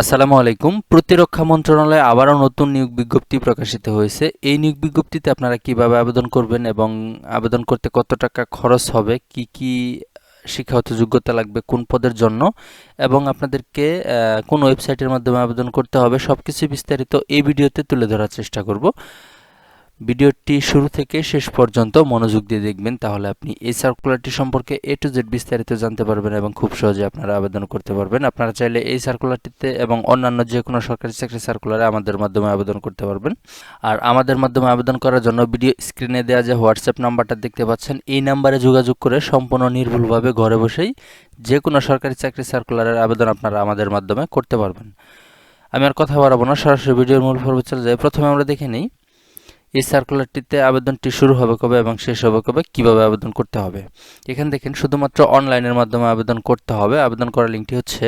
আসসালামু আলাইকুম। প্রতিরক্ষা মন্ত্রণালয়ে আবারও নতুন নিয়োগ বিজ্ঞপ্তি প্রকাশিত হয়েছে। এই নিয়োগ বিজ্ঞপ্তিতে আপনারা কীভাবে আবেদন করবেন এবং আবেদন করতে কত টাকা খরচ হবে, কি কি শিক্ষাগত যোগ্যতা লাগবে, কোন পদের জন্য এবং আপনাদেরকে কোন ওয়েবসাইটের মাধ্যমে আবেদন করতে হবে সব কিছু বিস্তারিত এই ভিডিওতে তুলে ধরার চেষ্টা করব। ভিডিওটি শুরু থেকে শেষ পর্যন্ত মনোযোগ দিয়ে দেখবেন, তাহলে আপনি এই সার্কুলারটি সম্পর্কে এ টু জেড বিস্তারিত জানতে পারবেন এবং খুব সহজে আপনারা আবেদন করতে পারবেন। আপনারা চাইলে এই সার্কুলারটিতে এবং অন্যান্য যে কোনো সরকারি চাকরি সার্কুলারে আমাদের মাধ্যমে আবেদন করতে পারবেন। আর আমাদের মাধ্যমে আবেদন করার জন্য ভিডিও স্ক্রিনে দেওয়া যে হোয়াটসঅ্যাপ নাম্বারটা দেখতে পাচ্ছেন, এই নাম্বারে যোগাযোগ করে সম্পূর্ণ নির্ভুলভাবে ঘরে বসেই যে কোনো সরকারি চাকরি সার্কুলারের আবেদন আপনারা আমাদের মাধ্যমে করতে পারবেন। আমি আর কথা বাড়াবো না, সরাসরি ভিডিওর মূল পর্বে চলে যাই। প্রথমে আমরা দেখে নিই এই সার্কুলারটিতে আবেদনটি শুরু হবে কবে এবং শেষ হবে কবে, কীভাবে আবেদন করতে হবে? এখানে দেখেন, শুধুমাত্র অনলাইনের মাধ্যমে আবেদন করতে হবে। আবেদন করার লিঙ্কটি হচ্ছে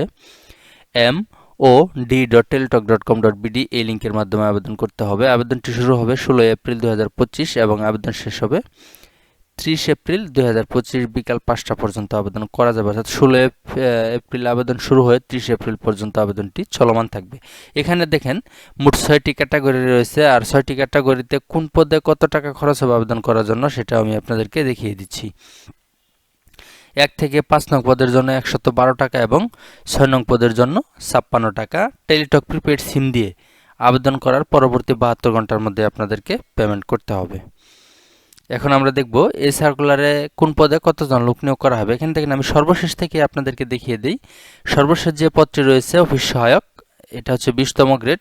M O D dot Teletalk dot com dot BD এই লিঙ্কের মাধ্যমে আবেদন করতে হবে। আবেদনটি শুরু হবে ষোলোই এপ্রিল দু হাজার পঁচিশ এবং আবেদন শেষ হবে ত্রিশ এপ্রিল দুই হাজার পঁচিশ বিকাল পাঁচটা পর্যন্ত আবেদন করা যাবে। অর্থাৎ ষোলো এপ্রিল আবেদন শুরু হয়ে ত্রিশ এপ্রিল পর্যন্ত আবেদনটি চলমান থাকবে। এখানে দেখেন, মোট ছয়টি ক্যাটাগরি রয়েছে। আর ছয়টি ক্যাটাগরিতে কোন পদে কত টাকা খরচ হবে আবেদন করার জন্য সেটা আমি আপনাদেরকে দেখিয়ে দিচ্ছি। এক থেকে পাঁচ নং পদের জন্য একশত বারো টাকা এবং ছয় নং পদের জন্য ছাপ্পান্ন টাকা। টেলিটক প্রিপেড সিম দিয়ে আবেদন করার পরবর্তী বাহাত্তর ঘণ্টার মধ্যে আপনাদেরকে পেমেন্ট করতে হবে। এখন আমরা দেখব এই সার্কুলারে কোন পদে কতজন লোক নিয়োগ করা হবে। এখান থেকে আমি সর্বশেষ থেকে আপনাদেরকে দেখিয়ে দিই। সর্বশেষ যে পদটি রয়েছে, অফিস সহায়ক, এটা হচ্ছে বিশতম গ্রেড।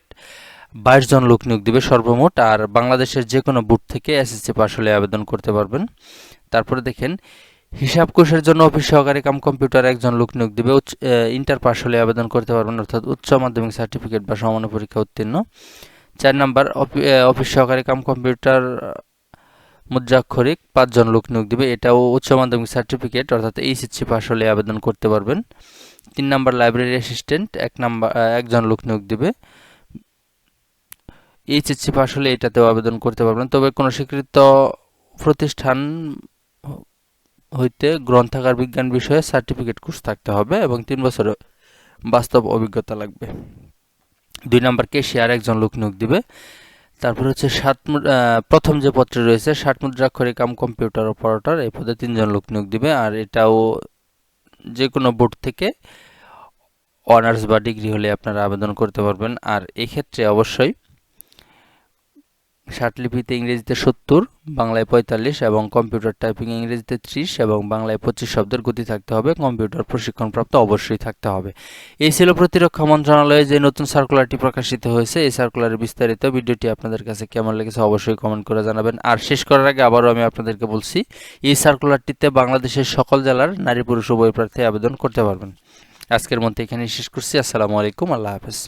বাইশ জন লোক নিয়োগ দিবে সর্বমোট, আর বাংলাদেশের যে কোনো বুট থেকে এসএসসি পাস হলে আবেদন করতে পারবেন। তারপরে দেখেন, হিসাব কোষের জন্য অফিস সহকারী কাম কম্পিউটার একজন লোক নিয়োগ দিবে ইন্টার পাস হলে আবেদন করতে পারবেন, অর্থাৎ উচ্চ মাধ্যমিক সার্টিফিকেট বা সমান্য পরীক্ষা উত্তীর্ণ। চার নাম্বার, অফি- অফিস সহকারী কাম কম্পিউটার মুদ্রাক্ষরিক পাঁচজন লোক নিয়োগ দিবে। এটাও উচ্চ মাধ্যমিক সার্টিফিকেট অর্থাৎ এইচএসসি পাস হলে আবেদন করতে পারবেন। তিন নাম্বার লাইব্রেরি অ্যাসিস্ট্যান্ট এক নাম্বার একজন লোক নিয়োগ দিবে। এইচএসসি পাস হলে এটাতেও আবেদন করতে পারবেন। তবে কোনো স্বীকৃত প্রতিষ্ঠান হইতে গ্রন্থাগার বিজ্ঞান বিষয়ে সার্টিফিকেট কোর্স থাকতে হবে এবং তিন বছরের বাস্তব অভিজ্ঞতা লাগবে। দুই নাম্বার কেশিয়ার একজন লোক নিয়োগ দিবে। তারপর হচ্ছে সাত প্রথম যে পত্রে রয়েছে ষাট মুদ্রাক্ষরে কাম কম্পিউটার অপারেটর, এই পদে তিনজন লোক নিয়োগ দিবে। আর এটাও যে কোনো বোর্ড থেকে অনার্স বা ডিগ্রি হলে আপনারা আবেদন করতে পারবেন। আর এক্ষেত্রে অবশ্যই ষাটলিপিতে ইংরেজিতে সত্তর, বাংলায় পঁয়তাল্লিশ এবং কম্পিউটার টাইপিং ইংরেজিতে ত্রিশ এবং বাংলায় পঁচিশ শব্দের গতি থাকতে হবে, কম্পিউটার প্রশিক্ষণপ্রাপ্ত অবশ্যই থাকতে হবে। এই ছিল প্রতিরক্ষা মন্ত্রণালয়ে যে নতুন সার্কুলারটি প্রকাশিত হয়েছে, এই সার্কুলারের বিস্তারিত ভিডিওটি আপনাদের কাছে কেমন লেগেছে অবশ্যই কমেন্ট করে জানাবেন। আর শেষ করার আগে আবারও আমি আপনাদেরকে বলছি, এই সার্কুলারটিতে বাংলাদেশের সকল জেলার নারী পুরুষ উভয় প্রার্থী আবেদন করতে পারবেন। আজকের মধ্যে এখানে শেষ করছি, আসসালামু আলাইকুম, আল্লাহ হাফেজ।